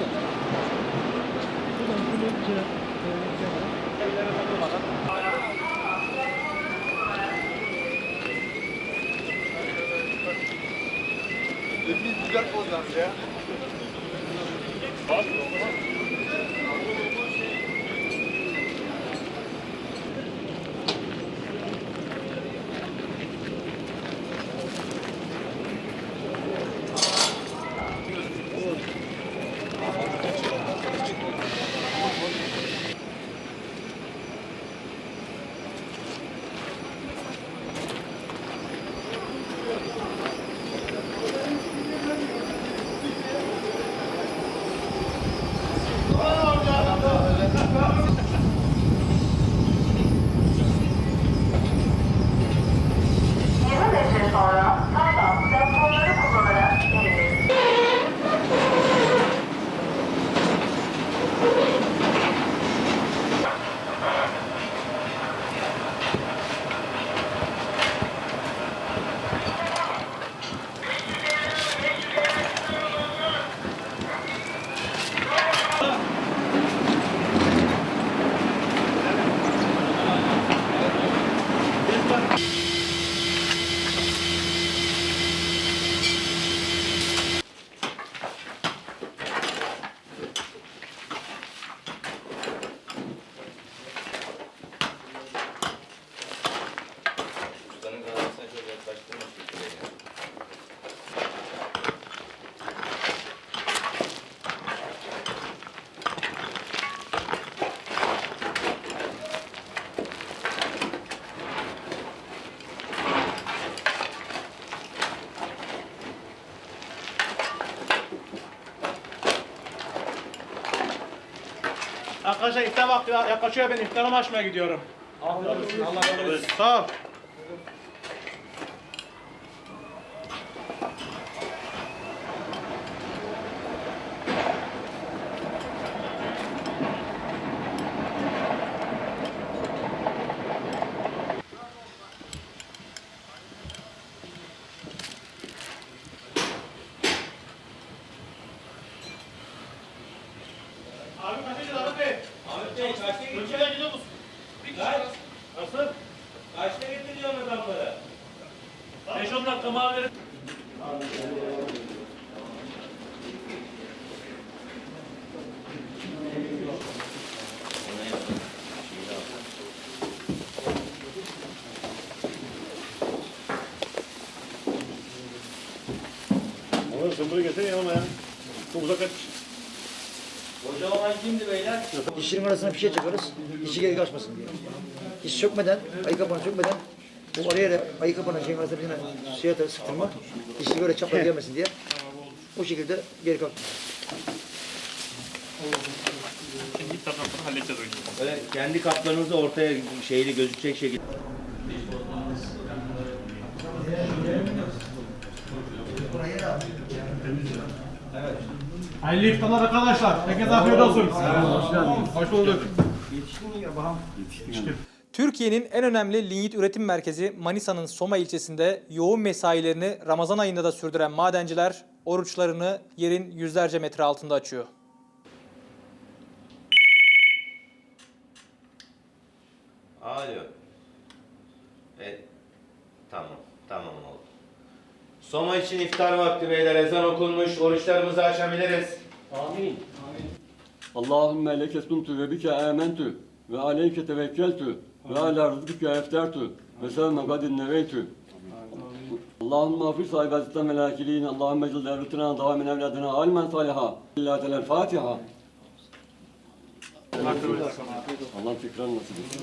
buradan. Buradan bulunca evlere takılmadan. Bir güzel olacağız ya. Bak, Arkadaşlar iftar vakti yaklaşıyor ben iftarımı açmaya gidiyorum. Allah razı olsun. Sağ ol. Bey kaçta Ülkeden gidiyor musun? Bir kişi Kaç? Nasıl? Kaçta getiriyorsun adamları? 5-10 dakika mal verin. Ama sen bunu getir yanıma ya. Çok uzak etmiş. Hoca olan kimdi beyler? Dişlerin arasına bir şey çakarız. Dişi geri kaçmasın diye. Diş çökmeden, ayı kapağını çökmeden bu araya da ayı kapağının şeyin arasına bir şey atar, sıktırma. Dişi böyle çapraz gelmesin diye. O şekilde geri kalk. Şimdi iftardan sonra halledeceğiz o işi. Böyle kendi kaplarınızı ortaya şeyli gözükecek şekilde. Hayırlı iftarlar arkadaşlar. Herkese afiyet olsun. Hoş bulduk. Türkiye'nin en önemli linyit üretim merkezi Manisa'nın Soma ilçesinde yoğun mesailerini Ramazan ayında da sürdüren madenciler oruçlarını yerin yüzlerce metre altında açıyor. Alo. E, tamam, tamam oldu. Soma için iftar vakti beyler. Ezan okunmuş. Oruçlarımızı açabiliriz. Allahümme leke esmumtu ve bike amentu ve aleyke tevekkeltu ve ala rızkike eftertu ve sevme kadin neveytu. Allahümme afir sahibi hazretten ve lakiliğin Allahümme cil devletine davamin evladına alimen saliha. İlla telel Fatiha. Allah tekrar nasip etsin.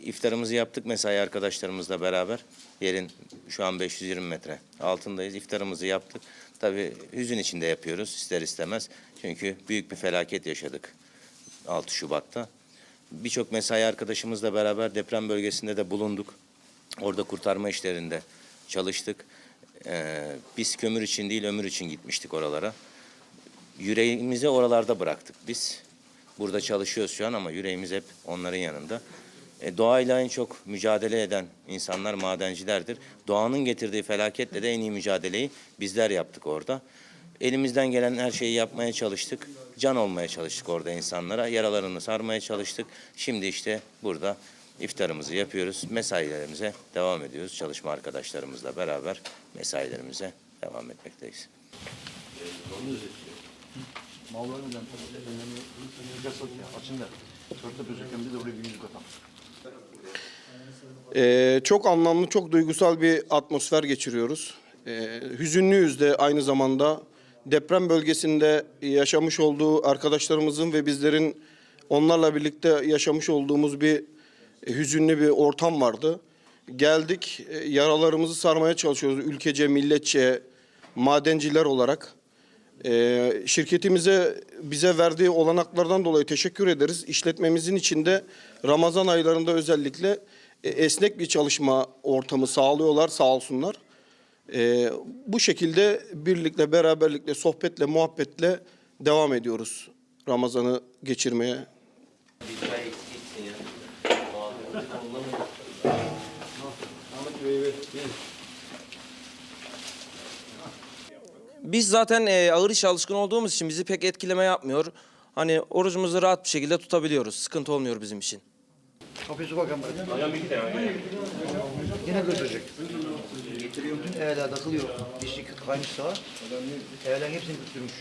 iftarımızı yaptık mesai arkadaşlarımızla beraber. Yerin şu an 520 metre altındayız. İftarımızı yaptık. Tabii hüzün içinde yapıyoruz ister istemez. Çünkü büyük bir felaket yaşadık 6 Şubat'ta. Birçok mesai arkadaşımızla beraber deprem bölgesinde de bulunduk. Orada kurtarma işlerinde çalıştık. Ee, biz kömür için değil ömür için gitmiştik oralara. Yüreğimizi oralarda bıraktık biz. Burada çalışıyoruz şu an ama yüreğimiz hep onların yanında. E, doğayla en çok mücadele eden insanlar madencilerdir. Doğanın getirdiği felaketle de en iyi mücadeleyi bizler yaptık orada. Elimizden gelen her şeyi yapmaya çalıştık. Can olmaya çalıştık orada insanlara. Yaralarını sarmaya çalıştık. Şimdi işte burada iftarımızı yapıyoruz. Mesailerimize devam ediyoruz. Çalışma arkadaşlarımızla beraber mesailerimize devam etmekteyiz. Ee, çok anlamlı, çok duygusal bir atmosfer geçiriyoruz. Ee, hüzünlüyüz de aynı zamanda. Deprem bölgesinde yaşamış olduğu arkadaşlarımızın ve bizlerin onlarla birlikte yaşamış olduğumuz bir e, hüzünlü bir ortam vardı. Geldik, e, yaralarımızı sarmaya çalışıyoruz ülkece, milletçe, madenciler olarak. Ee, şirketimize bize verdiği olanaklardan dolayı teşekkür ederiz. İşletmemizin içinde Ramazan aylarında özellikle esnek bir çalışma ortamı sağlıyorlar sağ olsunlar. Ee, bu şekilde birlikte, beraberlikle, sohbetle, muhabbetle devam ediyoruz Ramazan'ı geçirmeye. Biz zaten e, ağır iş alışkın olduğumuz için bizi pek etkileme yapmıyor. Hani orucumuzu rahat bir şekilde tutabiliyoruz. Sıkıntı olmuyor bizim için. Kapıyı su bakalım. Yine götürecek. Bütün evler takılıyor. Dişlik kaymış sağa. Evlerin hepsini götürmüş.